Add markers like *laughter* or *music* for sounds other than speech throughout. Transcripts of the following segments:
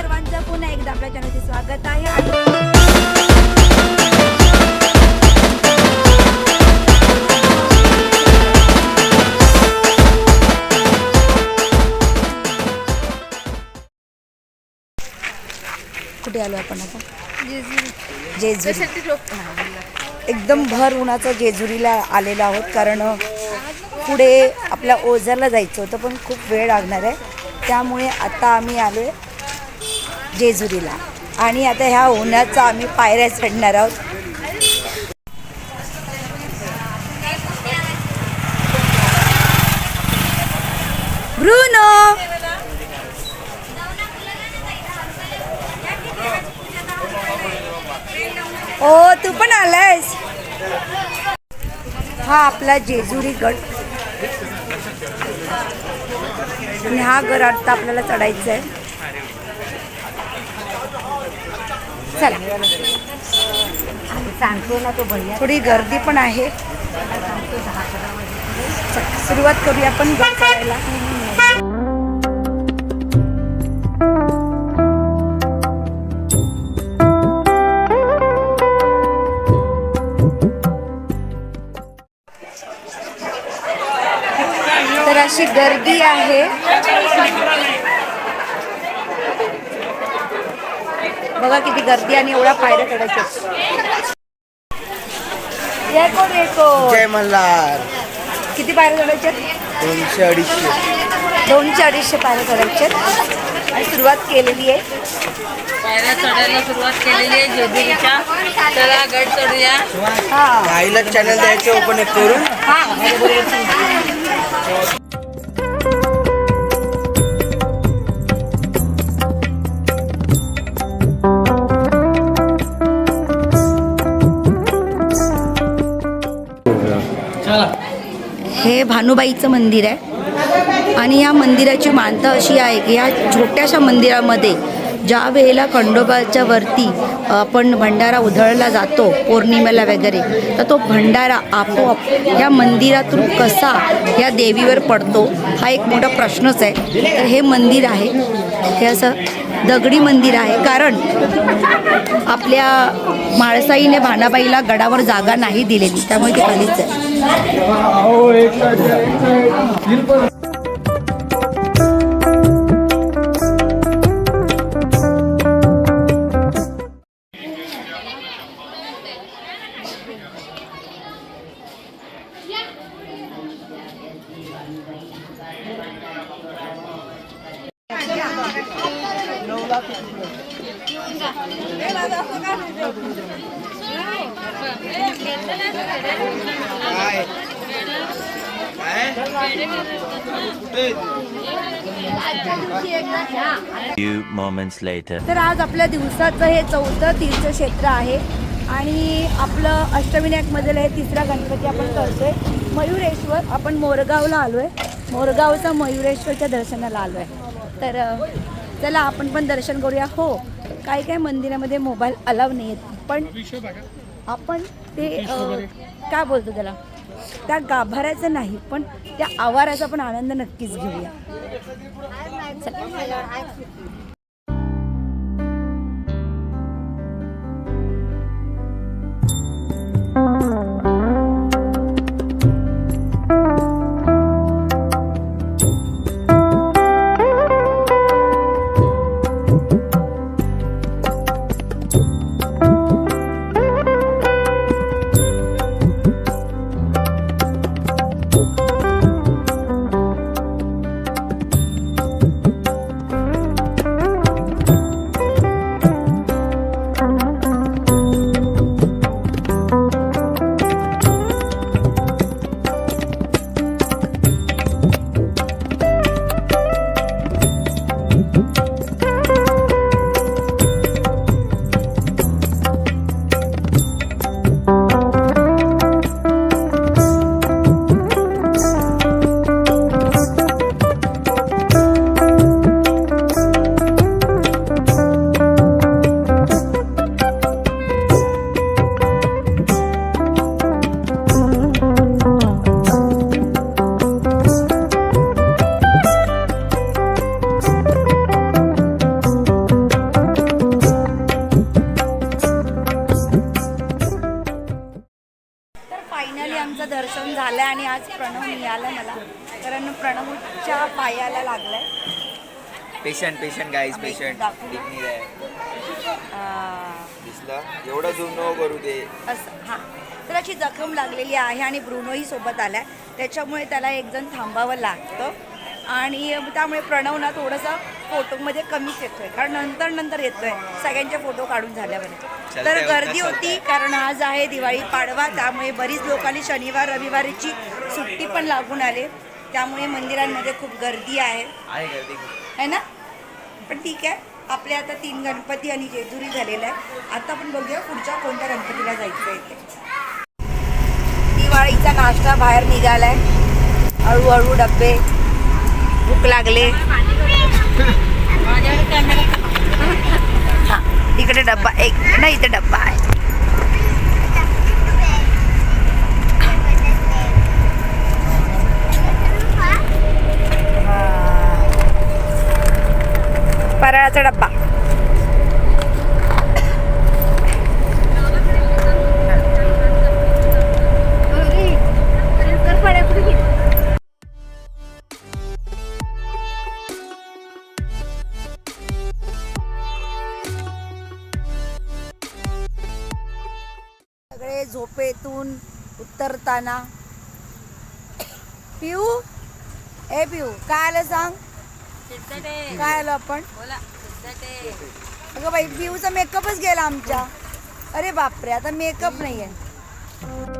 सर्वांचं पुन्हा एकदा आपल्या चॅनलचे स्वागत आहे. कुठे आलो आपण आता? जेजुरी. एकदम भर उन्हाचा जेजुरीला आलेलो आहोत कारण पुढे आपल्या ओझरला जायचं होतं पण खूप वेळ लागणार आहे. त्यामुळे आता आम्ही आलो आहे जेजुरीला. आणि आता ह्या उन्हाचा आम्ही पायऱ्या चढणार आहोत. ब्रुनो! ओ तू पण आलायस? हा आपला जेजुरी गड. आणि हा गड आता आपल्याला चढायचा आहे चला. सांगतो ना तो भैया थोडी गर्दी पण आहे. सुरुवात करूया आपण गड तर अशी गर्दी आहे. बघा किती गर्दी आणि एवढा पायऱ्या चढायच्या येको येको जय मल्हार. किती पायऱ्या चढायच्या दोनशे अडीचशे. दोनशे अडीचशे पायऱ्या चढायच्या आणि सुरुवात केलेली आहे. पायऱ्या चढायला सुरुवात केलेली आहे जेजुरीच्या चला गड चढूया. हा. आईला चॅनल द्यायचे ओपन एक करून. हे भानुबाईचं मंदिर आहे. आणि या मंदिराची मानता अशी आहे की या छोट्याशा मंदिरामध्ये ज्या वेळेला खंडोबाच्या वरती आपण भंडारा उधळला जातो पौर्णिमेला वगैरे तर तो भंडारा आपोआप या मंदिरातून कसा या देवीवर पडतो हा एक मोठा प्रश्नच आहे. तर हे मंदिर आहे. हे असं दगडी मंदिर आहे. कारण आपल्या माळसाईने भानाबाईला गडावर जागा नाही दिलेली. त्यामुळे ते खालीच आहे. नऊ लाख तर आज आपल्या दिवसाचं हे चौथं तीर्थक्षेत्र आहे आणि आपलं अष्टविनायकमधील हे तिसरा गणपती आपण करतोय. मयुरेश्वर आपण मोरगावला आलो आहे मोरगावचा मयुरेश्वरच्या दर्शनाला आलो आहे तर चला आपण पण दर्शन करूया. हो काही काही मंदिरामध्ये मोबाईल अलाव नाही आहेत पण आपण ते काय बोलतो त्याला त्या गाभाऱ्याचं नाही पण त्या आवाराचा पण आनंद नक्कीच घेऊया पेशंट पेशंट गाईज पेशंट दाखवू. डिग्नी आहे दिसलं? एवढं झूम नको करू दे. असं हां. तर अशी जखम लागलेली आहे आणि ब्रुनोही सोबत आलाय. त्याच्यामुळे त्याला एक जण थांबावं लागतं. आणि त्यामुळे प्रणव ना थोडंसं फोटोमध्ये कमीच येतोय. कारण नंतर नंतर येतोय. सगळ्यांचे फोटो काढून झाल्यावर. तर गर्दी. होती कारण आज आहे दिवाळी पाडवा. त्यामुळे बरीच लोकांनी शनिवार रविवारीची सुट्टी पण लागून आले. त्यामुळे मंदिरांमध्ये खूप गर्दी आहे. आहे गर्दी है ना? पण ठीक आहे. आपले आता तीन गणपती आणि जेजुरी झालेला आहे. आता आपण बघूया पुढच्या कोणत्या गणपतीला जायचं आहे ते. दिवाळीचा नाश्ता बाहेर निघालाय. हळूहळू डब्बे भूक लागले. *laughs* हां इकडे डब्बा एक नाही इथे डब्बा आहे. सगळे झोपेतून उतरताना. पिऊ? ए पिऊ काय आलं सांग? काय आलं आपण? अगं बाई पिऊचा मेकअपच गेला आमच्या. अरे बापरे आता मेकअप नाहीये. तर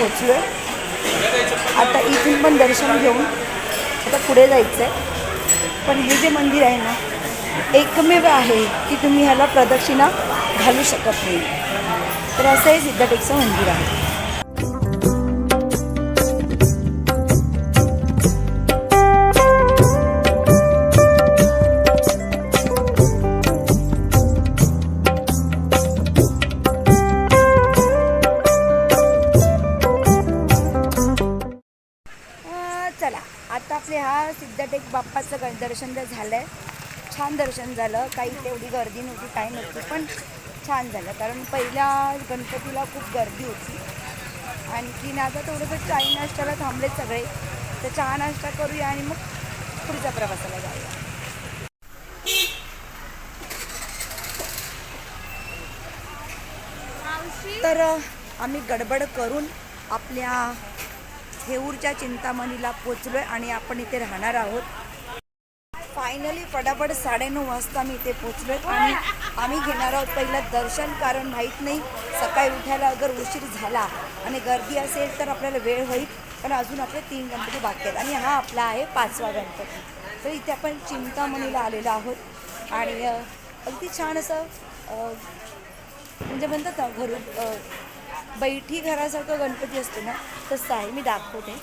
पोचलो आहे आता इथून पण दर्शन घेऊन आता पुढे जायचं आहे पण हे जे मंदिर आहे ना एकमेव आहे की तुम्ही ह्याला प्रदक्षिणा घालू शकत नाही. तर असं हे सिद्धटेकचं मंदिर आहे. सिद्धटेक बाप्पाचं दर्शन तर झालं आहे छान दर्शन झालं. काही तेवढी गर्दी नव्हती काही नव्हती पण छान झालं. कारण पहिल्या गणपतीला खूप गर्दी होती. आणखीन आता थोडंसं चाय नाश्त्याला थांबलेत सगळे. तर चहा नाश्ता करूया आणि मग पुढच्या प्रवासाला जाऊया. तर आम्ही गडबड करून आपल्या थेऊरच्या चिंतामणीला पोचलोय आणि आपण इथे राहणार आहोत. फायनली फटाफट साडेनऊ वाजता मी इथे पोचलोय आणि आम्ही घेणार आहोत पहिलं दर्शन कारण माहीत नाही सकाळी उठायला अगर उशीर झाला आणि गर्दी असेल तर आपल्याला वेळ होईल पण अजून आपले तीन गणपती बाकी आहेत आणि हा आपला आहे पाचवा गणपती. तर इथे आपण चिंतामणीला आलेलो आहोत आणि अगदी छान असं म्हणजे म्हणतात ना घरून बैठी घरासारखं गणपती असतो ना तसं आहे. मी दाखवते.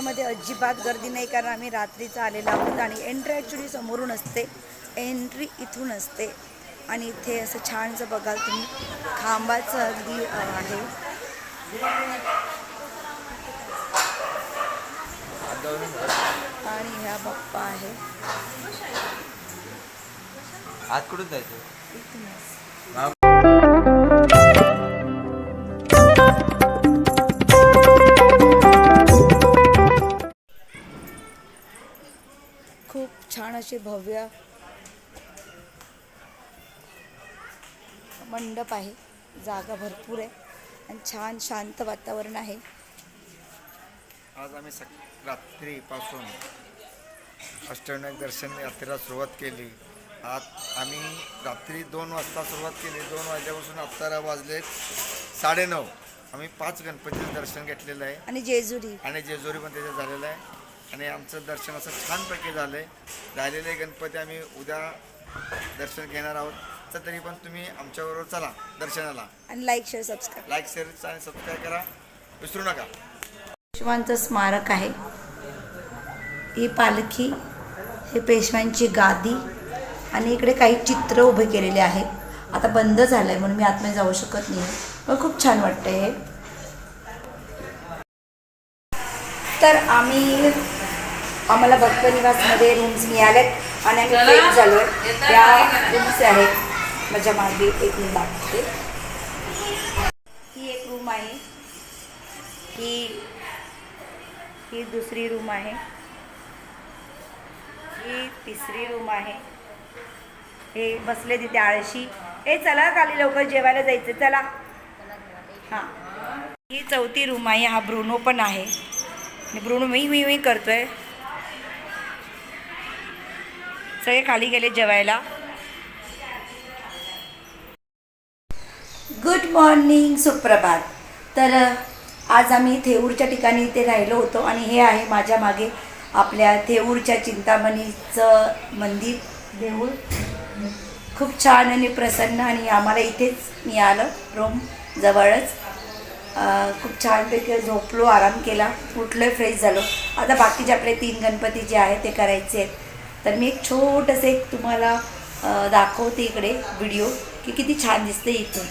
मंदिरामध्ये अजिबात गर्दी नाही कारण आम्ही रात्रीचं आलेलो आहोत आणि एंट्री ॲक्च्युली समोरून असते. एंट्री इथून असते. आणि इथे असं छानसं बघाल तुम्ही. खांबाचं अगदी आहे. आणि ह्या बाप्पा आहे. आत कुठून जायचं? खूप असे भव्य मंडप आहे. जागा भरपूर आहे. आणि छान शांत वातावरण आहे. आज आम्ही सक रात्रीपासून अष्टविनायक दर्शन यात्रेला सुरुवात केली. आज आम्ही रात्री दोन वाजता सुरुवात केली. दोन वाजल्यापासून आत्ताला वाजले साडेनऊ आम्ही पाच गणपतीचं दर्शन घेतलेलं आहे. आणि जेजुरी. आणि जेजुरी पण झालेलं आहे. आणि आमचं दर्शन असं छानपैकी झालं आहे राहिलेले गणपती आम्ही उद्या दर्शन घेणार आहोत. तर तरी पण तुम्ही आमच्याबरोबर चला दर्शनाला. आणि like share subscribe like share आणि सबस्क्राईब करा. विसरू नका. पेशवांचं स्मारक आहे. ही पालखी हे पेशव्यांची गादी आणि इकडे काही चित्र उभे केलेले आहेत. आता बंद झालं आहे म्हणून मी आतमध्ये जाऊ शकत नाही. पण खूप छान वाटतं हे. तर आम्ही आम्हाला भक्त निवासमध्ये रूम्स मिळाल्यात आणि आम्ही फ्रेश झालो आहे त्या रूम्स आहेत. माझ्या मागे एक रूम दाखवते. ही एक रूम आहे. ही ही दुसरी रूम आहे. ही तिसरी रूम आहे. हे बसले तिथे आळशी. ए चला खाली लवकर जेवायला जायचं. चला. हां. ही चौथी रूम आहे. हा ब्रुनो पण आहे. ब्रुनो मी मी मी करतोय. सगळे खाली गेले जेवायला. गुड मॉर्निंग सुप्रभात. तर आज आम्ही थेऊरच्या ठिकाणी इथे राहिलो होतो आणि हे आहे माझ्या मागे आपल्या थेऊरच्या चिंतामणीचं मंदिर देऊळ. खूप छान आणि प्रसन्न आणि आम्हाला इथेच मिळालं रूम जवळच. खूप छानपैकी झोपलो आराम केला उठलो फ्रेश झालो. आता बाकीचे आपले तीन गणपती जे आहेत ते करायचे आहेत. तर मी एक छोटंसं एक तुम्हाला दाखवते इकडे व्हिडिओ की किती छान दिसते इथून.